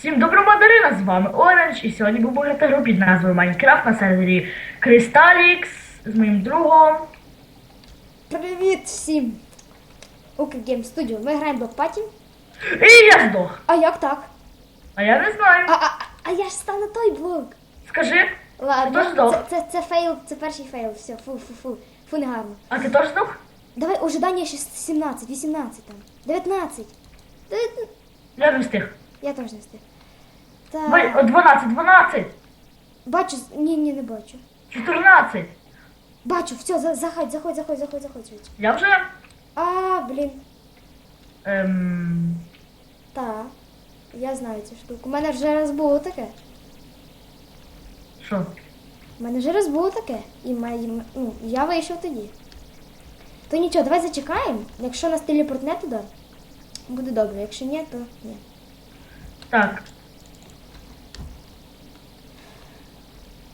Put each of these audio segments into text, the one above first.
Всім доброго мандарина, з вами Оранж, і сьогодні будемо грати гру під назвою Майнкрафт на сервері Крісталікс з моїм другом. Привіт всім! Уки Гейм Студіо. Ми граємо до паті. І я здох. А як так? А я не знаю. А, а, а я ж став на той блок. Скажи, Ладно, здох? це, це, це фейл, це перший фейл. Все, фу, фу, фу. Фу, не гарно. а ти теж здох? Давай ожидання ще 17, 18 там. 19. Дев'ят- Я не встиг. Я теж не встиг. Так. 12, 12, Бачу, ні, ні, не бачу. 14. Бачу, все, за- заходь, заходь, заходь, заходь, заходь. швидше. Я вже. А, блін. Ем... Так. Я знаю цю штуку. У мене вже раз було таке. Що? У мене вже раз було таке. І май- ну, я вийшов тоді. То нічого, давай зачекаємо. Якщо нас телепортне туди, буде добре. Якщо ні, то ні. Так,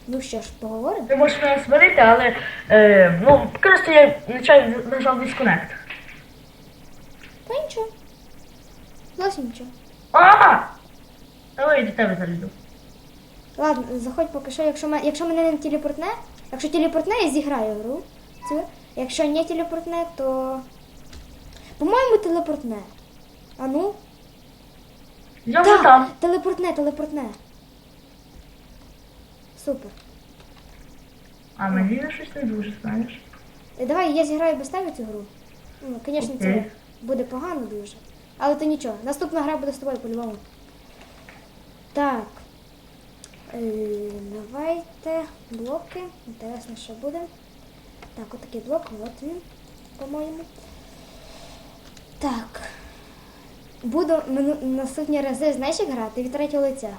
Ну що ж, поговоримо? ти можеш мене сварити, але. Е, ну, просто я нечайно нажав disconnect. Та нічого. Зовсім нічого. А! Давай я до тебе залізу. Ладно, заходь поки що, якщо, ме- якщо мене не телепортне, якщо телепортне, я зіграю гру. Цю. Якщо не телепортне, то. По-моєму, телепортне. А ну? Я вже там. телепортне, телепортне. Супер. А мені щось не дуже, знаєш. Е, Давай я зіграю без тебе цю гру. Ну, звісно, це буде погано дуже. Але то нічого. Наступна гра буде з тобою по-любому. Так. Е, давайте блоки. Інтересно, що буде. Так, отакий блок, от він, по-моєму. Так. Буду наступні рази, знаєш, як грати від третього лиця.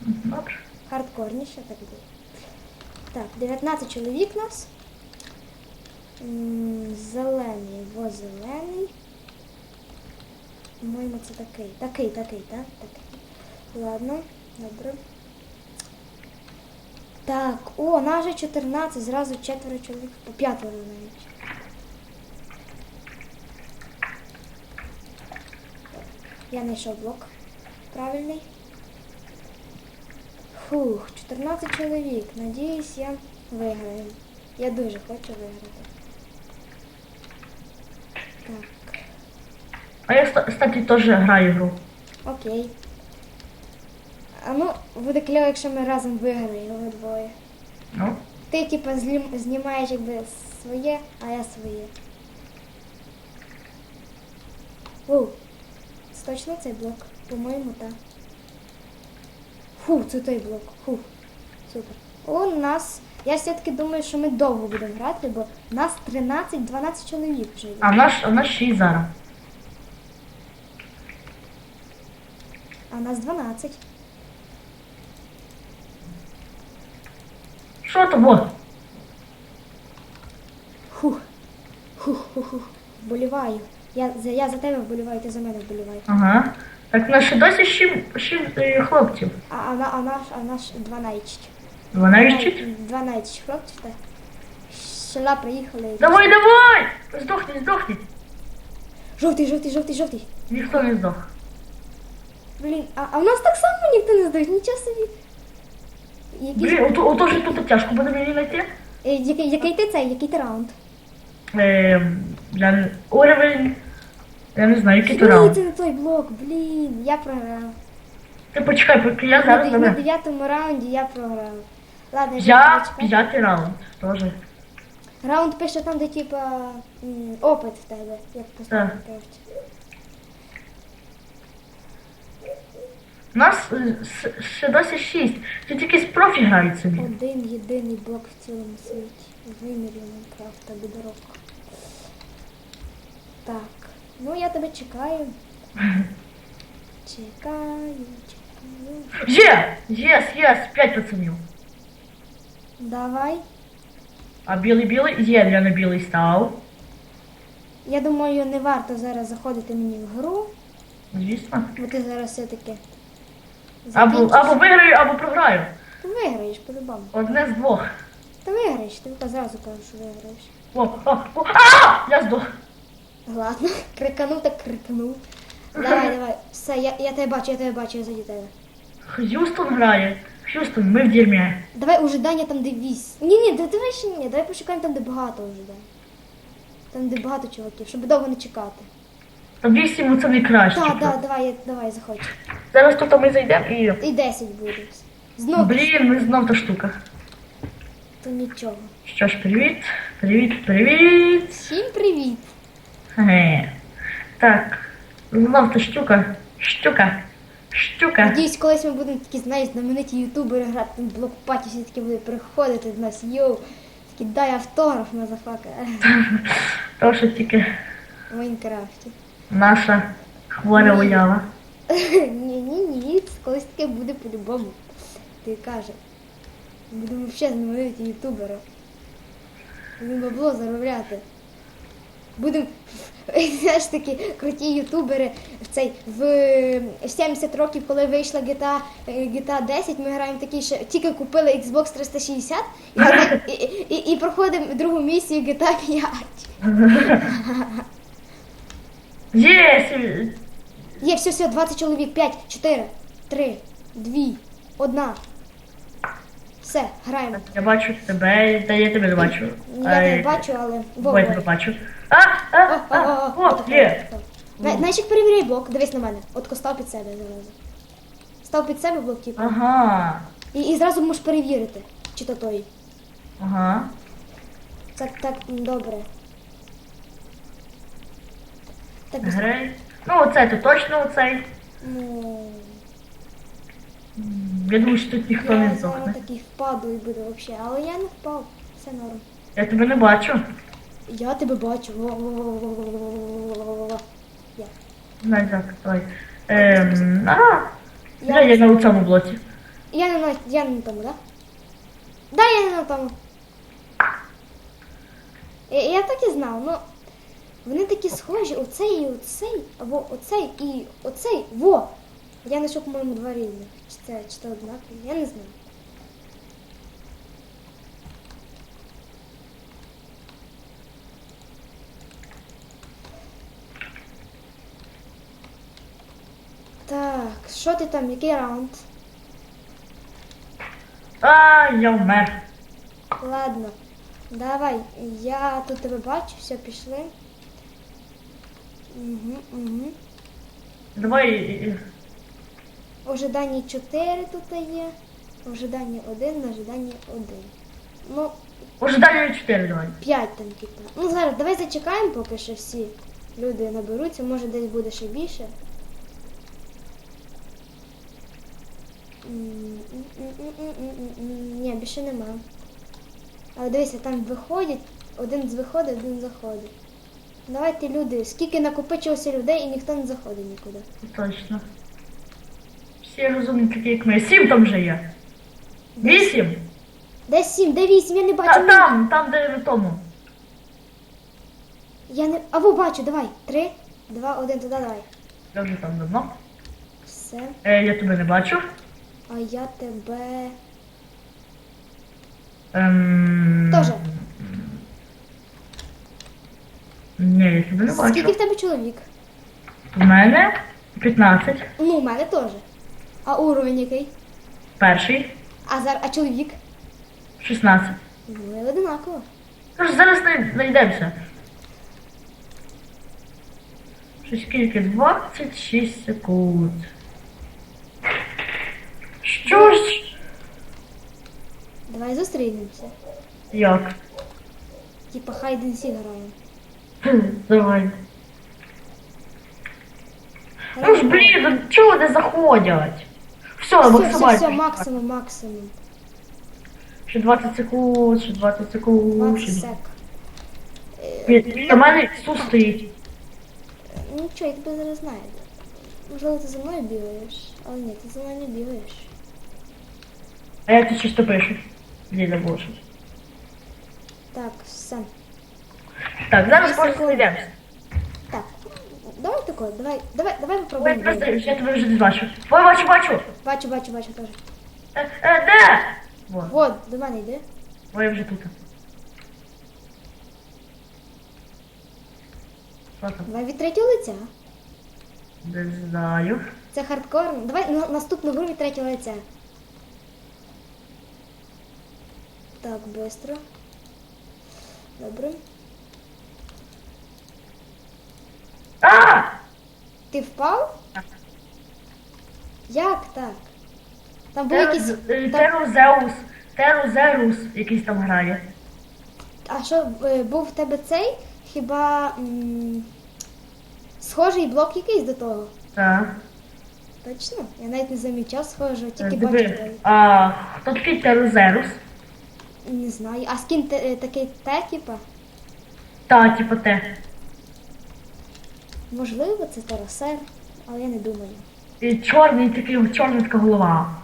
Добре. Хардкорніше так буде. Так, 19 чоловік нас. Зелений, во зелений. По-моєму, це такий. Такий, такий, так? Такий. Ладно, добре. Так, о, нас вже 14, зразу четверо чоловік, по п'ятеро навіть. Я знайшов блок правильний. Фух, 14 чоловік. Надіюсь, я виграю. Я дуже хочу виграти. Так, А я, ста- кстати, теж граю гру. окей. А ну, буде кльово, якщо ми разом виграємо двоє. Ну, Ти, типа, знімаєш якби своє, а я своє. Оу, це точно цей блок? По-моєму, так. Фу, це той блок. Фу. Супер. У нас. Я все-таки думаю, що ми довго будемо грати, бо нас 13-12 чоловік вже є. а в нас, в нас 6 зараз. А нас 12. Що то вот? Фух. Фух, фух, фух. Вболіваю. Я, за- я за тебе вболіваю, ти за мене вболівай. Ага. Так в нас ще досі 6 хлопців. А, а, на- а наш, а наш 12. 12? 12 хлопців, так. Села приїхали. Давай, давай! Здохніть, здохніть. Жовтий, жовтий, жовтий, жовтий. Ніхто не здох. Блін, а, а в нас так само ніхто не здох, нічого собі. Який, Блін, ото, ото ж тут тяжко буде мені знайти. е, який, який ти цей, який ти раунд? Ем, я не- уровень. Я не знаю, який Ні, раунд. це не той блок, блін, я програв. Ти почекай, поки я зараз на тебе. дев'ятому раунді я програв. Ладно, Я п'ятий раунд. Теж. Раунд пише там, де типа м, опит в тебе, як поставити. У нас е, с- ще досі шість. Тут якісь профі грають собі. Один єдиний блок в цілому світі. В вимірі Майнкрафта бідорок. Так, ну я тебе чекаю. Чекаю, чекаю. Є! Єс, єс, п'ять пацанів. Давай. А білий-білий? Є, я на білий став. Я думаю, не варто зараз заходити мені в гру, Звісно. бо ти зараз все-таки Або, або виграю, або програю. Ти виграєш по-любому. Одне з двох. Ти виграєш, ти одразу кажеш, що виграєш. О, о, о, а! Я здох. Ладно, криканув так криканув. Давай, давай. Все, я, я тебе бачу, я тебе бачу, я заді тебе. Х'юстон грає. Х'юстон, ми в дерьмі. Давай ожидання там, де вісь. Ні, ні, да- давай ще ні, давай пошукаємо там, де багато ожидань. Там, де багато чуваків, щоб довго не чекати. Та вісім це найкраще. Так, так, давай, я- давай, заходь. Зараз тут ми зайдемо і. І 10 буде. Знов, Блін, ми знов та штука. то нічого. Що ж, привіт. Привіт, привіт. Всім привіт! Ге. Так. Знов та штука. Штука. Штука. Надіюсь, колись ми будемо такі, знаєш, знамениті ютубери грати в блокпаті, всі такі будуть приходити до нас, йоу, такі дай автограф на зафака То, що тільки в Майнкрафті. наша хвора уява. Ні, ні, ні, колись таке буде по-любому. Ти каже. Будемо взагалі знамениті ютубери. Будемо бабло заробляти. Будемо, знаєш, такі круті ютубери в цей в в 70 років, коли вийшла GTA, е, GTA 10, ми граємо такі, що тільки купили Xbox 360 і, і, і, і проходимо другу місію GTA 5. Є! Є, все, все, 20 чоловік, 5, 4, 3, 2, 1. Все, граємо. Я бачу тебе, та я тебе не бачу. Я Ай, бачу, але Бо я тебе бачу. А, а, О, а, є. як перевіряй блок, дивись на мене. От став під себе зразу. Став під себе блок, типу. Ага. І, і зразу можеш перевірити, чи то той. Ага. Так, так, добре. Так, Грей. Ну, оцей то точно оцей. ну, Я думаю, що тут ніхто не я здохне. такий впаду і буду взагалі, але я не впав. Все норм. Я тебе не бачу. Я тебе бачу. Во-во-во-во-во-во-во-во-во-во. Я. Знай так, давай. Ем, а, Я- я, я на цьому блоці. Я не на я не на тому, да? Да, я не на тому. Я, я так і знав, ну вони такі схожі, оцей і оцей, або оцей і оцей. Во! Я знайшов, по-моєму, два різних. Чи це, чи це однакові, я не знаю. Так, що ти там, який раунд? А, я вмер. Ладно, давай, я тут тебе бачу, все, пішли. Угу, угу. Давай. Ожидання 4 тут є. Ожидання 1 на ожидання 1. Ну, Ожидання 4 давай. 5 там типу. Ну зараз давай зачекаємо, поки що всі люди наберуться, може десь буде ще більше. Ні, більше нема. Але дивися, там виходять, один з виходить, один заходить. Давайте люди, скільки накопичилося людей і ніхто не заходить нікуди. Точно. Всі розумні такі, як ми. Сім там вже є. Вісім? Де сім, де вісім, я не бачу. Та, ні. там, там, де в тому. Я не. Або бачу, давай. Три, два, один, туди давай. Я вже там давно. Все. Е, я тебе не бачу. А я тебе. Ем... Тоже. Ні, я тебе не бачу. Скільки в тебе чоловік? В мене 15. Ну, у мене теж. А уровень який? Перший. А зараз, а чоловік? 16. Ну, одинаково. Тож зараз знай- знайдемося. Що скільки? 26 секунд. Що ж? Давай зустрінемося. Як? Типа хайден сі граємо. Давай. Ну ж блін, ну чого не заходять? Все, все, все, максимально. все, максимум, максимум. Ще 20 секунд, ще 20 секунд, 20 ще... Ні, На мене Ісус стоїть. Нічого, я тебе зараз знаю. Можливо, ти за мною бігаєш, але ні, ти за мною не бігаєш. А я тут чисто пишу. Діда Боже. Так, все. Так, зараз просто знайдемося. Давай тако, давай, давай, давай Ой, попробуємо. просто, я тебе вже не бачу. Ой, бачу, бачу. Бачу, бачу, бачу теж. Е, е, де? Во, Вот, до мене йди. ой, я вже тут. Що там? Давай від третього лиця. Не знаю. Це хардкор. Давай на- наступну гру від третього лиця. Так, быстро. Добре. А! Ти впав? Як так? Там був якийсь. е, Там... Терузеус. Терузерус якийсь там грає. А що, е, був в тебе цей? Хіба м... схожий блок якийсь до того? Так. Точно? Я навіть не замічав схожого, тільки бачу. Диви. той. А хто такий Терузерус? Не знаю. А скін те- е, такий те, типа? Та, типу те. Можливо, це Тарасер, але я не думаю. І чорний такий, чорна така голова.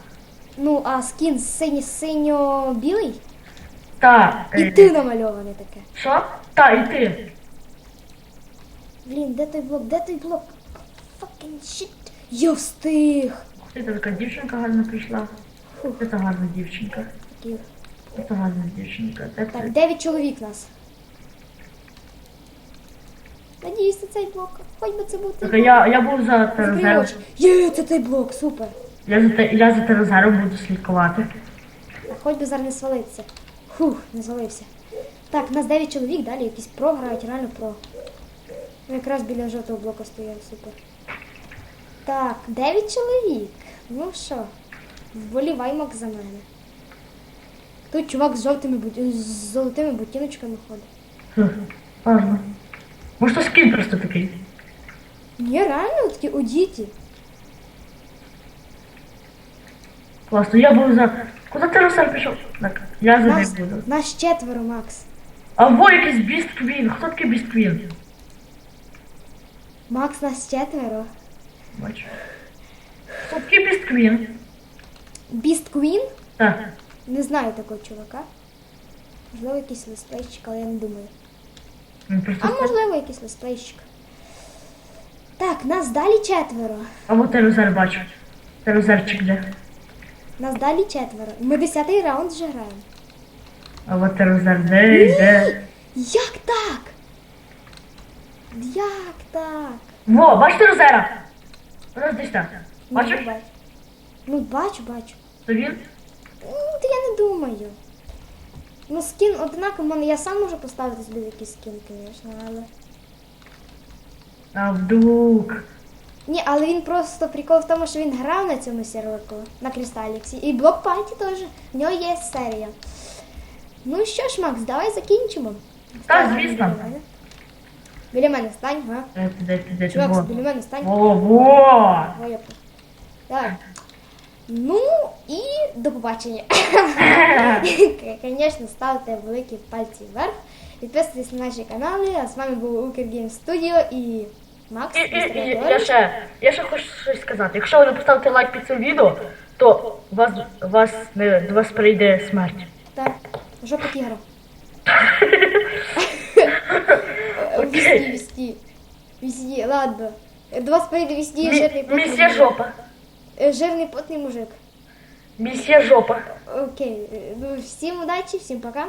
Ну, а скін синьо синьо-білий? Та. І е, ти намальований таке. Що? Та, і ти. Блін, де той блок? Де той блок? Fucking shit. Я встиг. Ух ти, така дівчинка гарна прийшла. Фух. Це гарна дівчинка. Це гарна дівчинка. Так, дев'ять чоловік нас. Надіюсь, це цей блок. Хоч би це був цей блок. я, я був за Закрий Терузером. очі. Є, це цей блок, супер. Я за, те- я за Терузером буду слідкувати. Так, Хоч би зараз не свалитися. Фух, не звалився. Так, нас 9 чоловік, далі якісь про грають, реально про. Ну, якраз біля жовтого блоку стояв, супер. Так, 9 чоловік. Ну що, вболіваймо за мене. Тут чувак з жовтими бут- з золотими ботиночками ходить. Хм, Ладно. Може, то скін просто такий. Ні, реально такі одіті. Класно, я був за. Куди Терузер пішов? Так, я за Нас, ним буду. нас четверо, Макс. А во якийсь Біст Квін. Хто такий Біст Квін? Макс, нас четверо. Бачу. Хто такий Біст Квін? Біст Квін? Так. Не знаю такого чувака. Можливо, якийсь летсплейщик, але я не думаю. А можливо, якийсь летсплейщик. Так, нас далі четверо. А вот Терузер бачу. Терузерчик де. Нас далі четверо. Ми десятий раунд вже граємо. А вот Терузер де йде. Як так? Як так? Во, бачиш Терузера? Ось десь. Ну, Бачиш? бачу. Ну, бачу, бачу. То він? Ну, та я не думаю. Ну, скін однаково, мене я сам можу поставити собі якийсь скін, звісно, але. А вдруг. Ні, але він просто прикол в тому, що він грав на цьому серверку, на Кристаліксі. І блок паті теж. В нього є серія. Ну що ж, Макс, давай закінчимо. Так, Стань звісно. Біля мене. Біля мене стань, га? Чувак, біля мене стань. Во. Ой, я Давай. Ну і до побачення. Звісно, ставте великі пальці вверх. Підписуйтесь на наші канали. А з вами був Укргейм Studio і Макс. І, і, і, я ще, я ще хочу щось сказати. Якщо ви не поставите лайк під цим відео, то вас, вас не, до вас прийде смерть. Так, жопа тігра. Окей. Вісні, вісні. Вісні, ладно. До вас прийде вісні жирний Місія жопа. Е, жирний потний мужик. Місія жопа. Окей. Е, ну, всім удачі, всім пока.